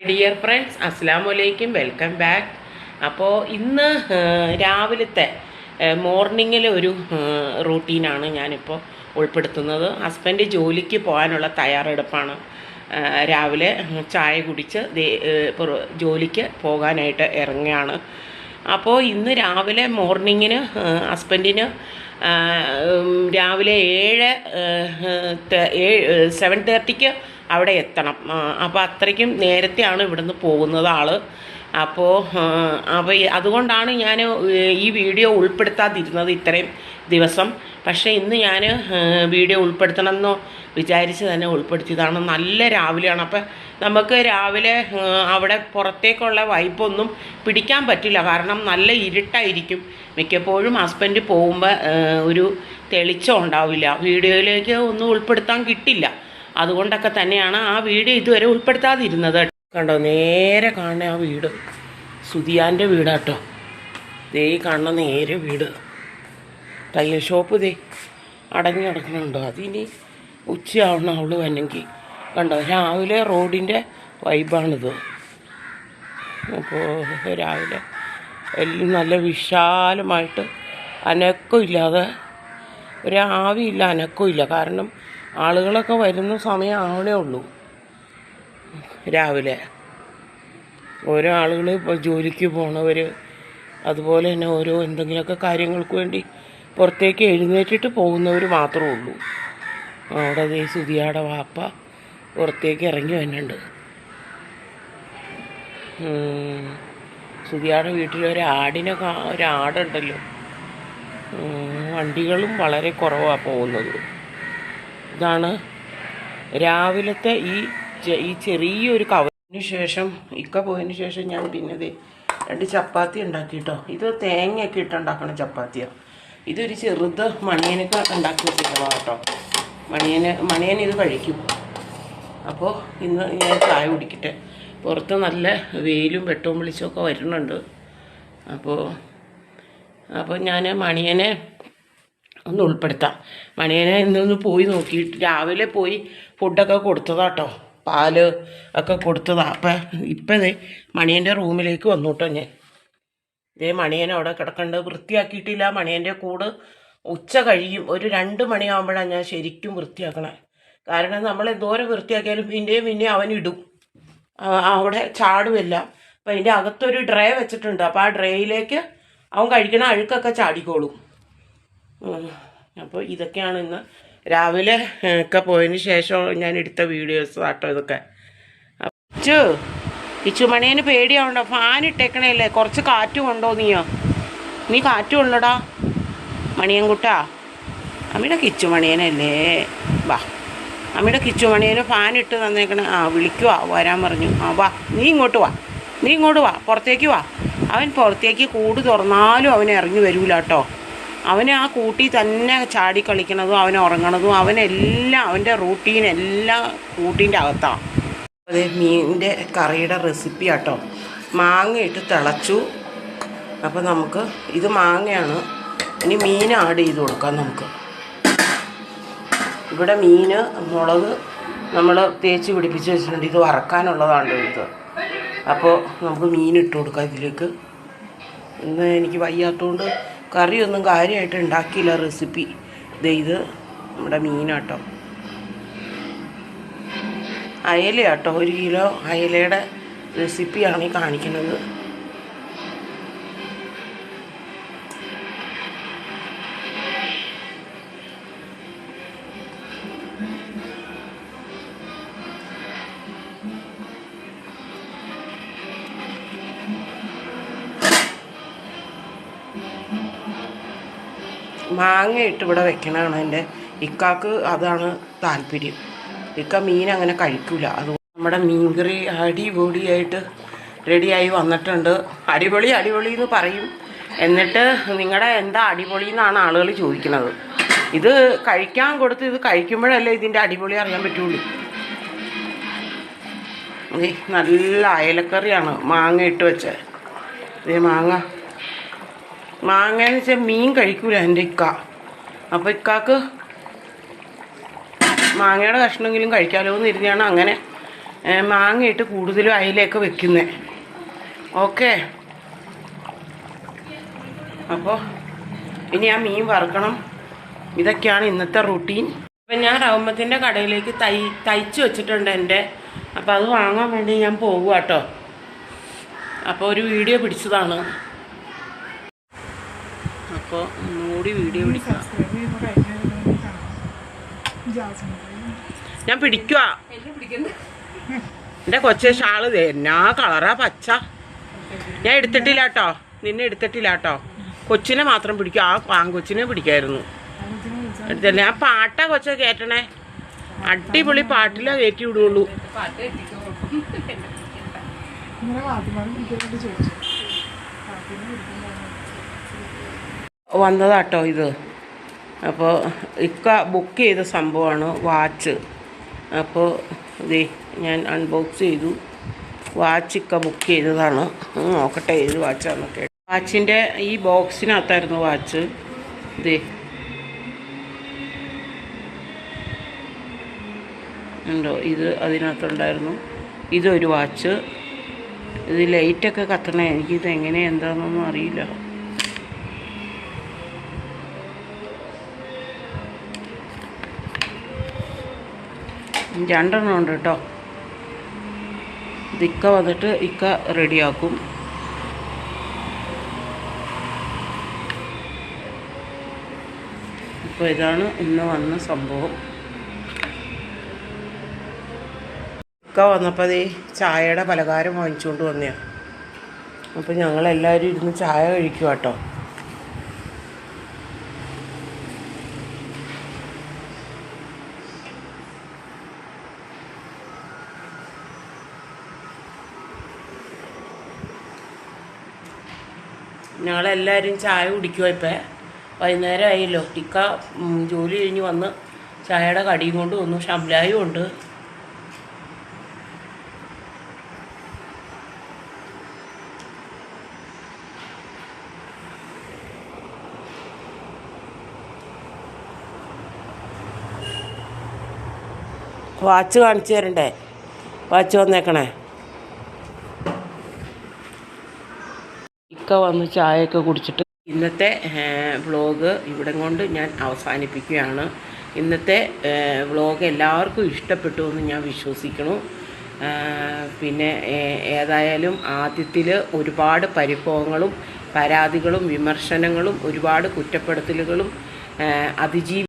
Dear friends അസ്സാം വലൈക്കും welcome back അപ്പോൾ ഇന്ന് രാവിലത്തെ മോർണിംഗിലെ ഒരു റൂട്ടീനാണ് ഞാനിപ്പോൾ ഉൾപ്പെടുത്തുന്നത്. ഹസ്ബൻഡ് ജോലിക്ക് പോകാനുള്ള തയ്യാറെടുപ്പാണ്. രാവിലെ ചായ കുടിച്ച് ജോലിക്ക് പോകാനായിട്ട് ഇറങ്ങുകയാണ്. അപ്പോൾ ഇന്ന് രാവിലെ മോർണിംഗിന് ഹസ്ബൻഡിന് രാവിലെ ഏഴ് സെവൻ തേർട്ടിക്ക് അവിടെ എത്തണം. അപ്പോൾ അത്രയ്ക്കും നേരത്തെയാണ് ഇവിടുന്ന് പോകുന്നത് ആൾ അപ്പോൾ അപ്പോൾ അതുകൊണ്ടാണ് ഞാൻ ഈ വീഡിയോ ഉൾപ്പെടുത്താതിരുന്നത് ഇത്രയും ദിവസം. പക്ഷേ ഇന്ന് ഞാൻ വീഡിയോ ഉൾപ്പെടുത്തണം എന്ന് വിചാരിച്ച് തന്നെ ഉൾപ്പെടുത്തിയതാണ്. നല്ല രാവിലെയാണ്. അപ്പം നമുക്ക് രാവിലെ അവിടെ പുറത്തേക്കുള്ള വൈപ്പൊന്നും പിടിക്കാൻ പറ്റില്ല. കാരണം നല്ല ഇരുട്ടായിരിക്കും. മിക്കപ്പോഴും ഹസ്ബൻഡ് പോകുമ്പോൾ ഒരു തെളിച്ചം ഉണ്ടാവില്ല. വീഡിയോയിലേക്ക് ഒന്നും ഉൾപ്പെടുത്താൻ കിട്ടില്ല. അതുകൊണ്ടൊക്കെ തന്നെയാണ് ആ വീട് ഇതുവരെ ഉൾപ്പെടുത്താതിരുന്നത്. കണ്ടോ നേരെ കാണുന്ന ആ വീട്. സുതിയാന്റെ വീടാട്ടോ. ദേ കാണുന്ന നേരെ വീട്. തയ്യൽ ഷോപ്പ് ദേ അടഞ്ഞു കിടക്കുന്നുണ്ടോ? അതിനി ഉച്ചയാവണം അവൾ വന്നെങ്കിൽ കണ്ടോ രാവിലെ റോഡിന്റെ വൈബാണിത്. അപ്പോൾ രാവിലെ എല്ലാം നല്ല വിശാലമായിട്ട് അനക്കമില്ലാതെ ഒരാവിയില്ല അനക്കമില്ല. കാരണം ആളുകളൊക്കെ വരുന്ന സമയം ആവണേ ഉള്ളൂ. രാവിലെ. ഓരോ ആളുകൾ ഇപ്പോൾ ജോലിക്ക് പോണവർ അതുപോലെ തന്നെ ഓരോ എന്തെങ്കിലുമൊക്കെ കാര്യങ്ങൾക്ക് വേണ്ടി പുറത്തേക്ക് എഴുന്നേറ്റിട്ട് പോകുന്നവർ മാത്രമേ ഉള്ളൂ. അവിടെ ദേ സുതിയാടെ വാപ്പ പുറത്തേക്ക് ഇറങ്ങി വന്നിട്ടുണ്ട്. സുതിയാടെ വീട്ടിൽ ഒരു ആടിനെ കാ- ഒരു ആടുണ്ടല്ലോ. ഉം, വണ്ടികളും വളരെ കുറവാണ് പോകുന്നത്. ഇതാണ് രാവിലത്തെ ഈ ഈ ചെറിയൊരു കവറിന് ശേഷം ഇക്ക പോയതിന് ശേഷം ഞാൻ പിന്നെ രണ്ട് ചപ്പാത്തി ഉണ്ടാക്കിട്ടോ. ഇത് തേങ്ങയൊക്കെ ഇട്ട് ഉണ്ടാക്കണ ചപ്പാത്തിയാണ് ഇതൊരു ചെറുത് മണിയനൊക്കെ ഉണ്ടാക്കി വെച്ചിട്ടുള്ള കേട്ടോ. മണിയന് മണിയൻ ഇത് കഴിക്കും. അപ്പോൾ ഇന്ന് ഞാൻ ചായ കുടിക്കട്ടെ. പുറത്ത് നല്ല വെയിലും വെട്ടവും വിളിച്ചും ഒക്കെ വരുന്നുണ്ട്. അപ്പോൾ അപ്പോൾ ഞാൻ മണിയനെ ഒന്ന് ഉൾപ്പെടുത്താം. മണിയനെ ഇന്നൊന്ന് പോയി നോക്കിയിട്ട് രാവിലെ പോയി ഫുഡൊക്കെ കൊടുത്തതാട്ടോ. പാൽ ഒക്കെ കൊടുത്തതാ. അപ്പം ഇപ്പം മണിയന്റെ റൂമിലേക്ക് വന്നു കേട്ടോ ഞാൻ. ഇതേ മണിയൻ അവിടെ കിടക്കേണ്ടത് വൃത്തിയാക്കിയിട്ടില്ല. മണിയന്റെ കൂട് ഉച്ച കഴിയും. ഒരു രണ്ട് മണിയാകുമ്പോഴാണ് ഞാൻ ശരിക്കും വൃത്തിയാക്കണേ. കാരണം നമ്മൾ എന്തോരം വൃത്തിയാക്കിയാലും പിന്നെയും പിന്നെയും അവൻ ഇടും. അവിടെ ചാടുമില്ല അപ്പം അതിന്റെ അകത്തൊരു ഡ്രേ വെച്ചിട്ടുണ്ട്. അപ്പോൾ ആ ഡ്രേയിലേക്ക് അവൻ കഴിക്കണ അഴുക്കൊക്കെ ചാടിക്കോളും. അപ്പോൾ ഇതൊക്കെയാണ് ഇന്ന് രാവിലെ ഒക്കെ പോയതിന് ശേഷം ഞാൻ എടുത്ത വീഡിയോസ് ആട്ടോ ഇതൊക്കെ. അച്ചു ഇച്ചുമണിയന് പേടിയാവണ്ടോ. ഫാൻ ഇട്ടേക്കണേല്ലേ? കുറച്ച് കാറ്റ് കൊണ്ടോ നീയോ? നീ കാറ്റ് കൊള്ളടാ മണിയൻകുട്ടാ. അമ്മയുടെ കിച്ചുമണിയനല്ലേ വാ. അമ്മയുടെ കിച്ചുമണിയന് ഫാൻ ഇട്ട് തന്നേക്കണ. ആ വിളിക്കുവാ വരാൻ പറഞ്ഞു. ആ വാ നീ ഇങ്ങോട്ട് വാ. നീ ഇങ്ങോട്ട് വാ പുറത്തേക്ക് വാ. അവൻ പുറത്തേക്ക് കൂട് തുറന്നാലും അവൻ ഇറങ്ങി വരൂല കേട്ടോ അവന് ആ കൂട്ടി തന്നെ ചാടി കളിക്കണതും അവൻ ഉറങ്ങണതും അവനെല്ലാം അവന്റെ റൂട്ടീൻ എല്ലാം കൂട്ടിന്റെ അകത്താണ് അതെ മീനിന്റെ കറിയുടെ റെസിപ്പി ആട്ടോ. മാങ്ങ ഇട്ട് തിളച്ചു. അപ്പോൾ നമുക്ക് ഇത് മാങ്ങയാണ്. ഇനി മീൻ ആഡ് ചെയ്ത് കൊടുക്കാം നമുക്ക്. ഇവിടെ മീൻ മുളക് നമ്മൾ തേച്ച് പിടിപ്പിച്ച് വെച്ചിട്ടുണ്ട്. ഇത് വറക്കാനുള്ളതാണ് ഇത്. അപ്പോൾ നമുക്ക് മീൻ ഇട്ട് കൊടുക്കാം ഇതിലേക്ക്. ഇന്ന് എനിക്ക് വയ്യാത്തതുകൊണ്ട് കറിയൊന്നും കാര്യമായിട്ട് ഉണ്ടാക്കിയില്ല റെസിപ്പി. ഇത് നമ്മുടെ മീനാട്ടോ. അയലയാട്ടോ. ഒരു കിലോ അയലയുടെ റെസിപ്പിയാണ് ഈ കാണിക്കുന്നത്. മാങ്ങ ഇട്ട് ഇവിടെ വെക്കണതാണ് എന്റെ. ഇക്കാക്ക് അതാണ് താല്പര്യം. ഇക്ക മീൻ അങ്ങനെ കഴിക്കൂല. അത് നമ്മുടെ മീൻകറി അടിപൊളിയായിട്ട് റെഡിയായി വന്നിട്ടുണ്ട്. അടിപൊളി അടിപൊളി എന്ന് പറയും. എന്നിട്ട് നിങ്ങളുടെ എന്താ അടിപൊളി എന്നാണ് ആളുകൾ ചോദിക്കുന്നത്. ഇത് കഴിക്കാൻ കൊടുത്ത് ഇത് കഴിക്കുമ്പോഴല്ലേ ഇതിന്റെ അടിപൊളി അറിയാൻ പറ്റുള്ളൂ. നല്ല അയലക്കറിയാണ് മാങ്ങ ഇട്ട് വെച്ചത്. ഇതേ മാങ്ങ മാങ്ങ വെച്ചാൽ മീൻ കഴിക്കൂല എന്റെ ഇക്ക. അപ്പോൾ ഇക്കാക്ക് മാങ്ങയുടെ കഷ്ണമെങ്കിലും കഴിക്കാമല്ലോ എന്ന് ഇരുന്നാണ് അങ്ങനെ മാങ്ങയിട്ട് കൂടുതലും അയിലൊക്കെ വെക്കുന്നത് ഓക്കെ. അപ്പോൾ ഇനി ആ മീൻ വറുക്കണം. ഇതൊക്കെയാണ് ഇന്നത്തെ റുട്ടീൻ. അപ്പം ഞാൻ റൗമത്തിന്റെ കടയിലേക്ക് തൈ തയ്ച്ച് വെച്ചിട്ടുണ്ട് എന്റെ അപ്പോൾ അത് വാങ്ങാൻ വേണ്ടി ഞാൻ പോകുക കേട്ടോ അപ്പോൾ ഒരു വീഡിയോ പിടിച്ചതാണ്. അപ്പോൾ ഒന്നുകൂടി വീഡിയോ പിടിക്കാം ഞാൻ പിടിക്കുക എന്റെ കൊച്ചു ഷാൾ എന്നാ കളറാ പച്ച. ഞാൻ എടുത്തിട്ടില്ല കേട്ടോ. നിന്നെ എടുത്തിട്ടില്ല കേട്ടോ. കൊച്ചിനെ മാത്രം പിടിക്കും. ആ ആൺകൊച്ചിനെ പിടിക്കായിരുന്നു. എടുത്തില്ല. ഞാൻ പാട്ടാ കൊച്ച കേട്ടണേ അടിപൊളി പാട്ടിലാ കയറ്റി വിടുള്ളൂ. വന്നതാട്ടോ ഇത്. അപ്പോൾ ഇക്ക ബുക്ക് ചെയ്ത സംഭവമാണ് വാച്ച്. അപ്പോൾ ഇതേ ഞാൻ അൺബോക്സ് ചെയ്തു. വാച്ച് ഇക്ക ബുക്ക് ചെയ്തതാണ്. നോക്കട്ടെ ഏത് വാച്ചാണെന്നൊക്കെ വാച്ചിന്റെ ഈ ബോക്സിനകത്തായിരുന്നു വാച്ച്. ഇതേ ഉണ്ടോ? ഇത് അതിനകത്തുണ്ടായിരുന്നു. ഇതൊരു വാച്ച്. ഇത് ലൈറ്റൊക്കെ കത്തണേ. എനിക്കിത് എങ്ങനെ എന്താണെന്നൊന്നും അറിയില്ല. രണ്ടെണ്ണം ഉണ്ട് കേട്ടോ. ഇക്ക വന്നിട്ട് ഇക്ക റെഡിയാക്കും. അപ്പോൾ ഇതാണ് ഇന്ന് വന്ന സംഭവം. ഇക്ക വന്നപ്പോൾ ഈ ചായയുടെ പലഹാരം വാങ്ങിച്ചുകൊണ്ട് വന്നെയാണ് അപ്പോൾ ഞങ്ങളെല്ലാവരും ഇരുന്ന് ചായ കഴിക്കുക കേട്ടോ. ഞങ്ങളെല്ലാവരും ചായ കുടിക്കുക ഇപ്പം. വൈകുന്നേരം ആയല്ലോ ഇക്ക ജോലി കഴിഞ്ഞ് വന്ന് ചായയുടെ കടിയും കൊണ്ട് വന്നു. ഷംലായും ഉണ്ട്. വാച്ച് കാണിച്ചു തരണ്ടേ? വാച്ച് വന്നേക്കണേ. ഇക്ക വന്ന് ചായയൊക്കെ കുടിച്ചിട്ട്. ഇന്നത്തെ വ്ളോഗ് ഇവിടെ കൊണ്ട് ഞാൻ അവസാനിപ്പിക്കുകയാണ്. ഇന്നത്തെ വ്ളോഗ് എല്ലാവർക്കും ഇഷ്ടപ്പെട്ടു എന്ന് ഞാൻ വിശ്വസിക്കുന്നു. പിന്നെ ഏതായാലും ആദ്യത്തിൽ ഒരുപാട് പരിഭവങ്ങളും പരാതികളും വിമർശനങ്ങളും ഒരുപാട് കുറ്റപ്പെടുത്തലുകളും അതിജീവി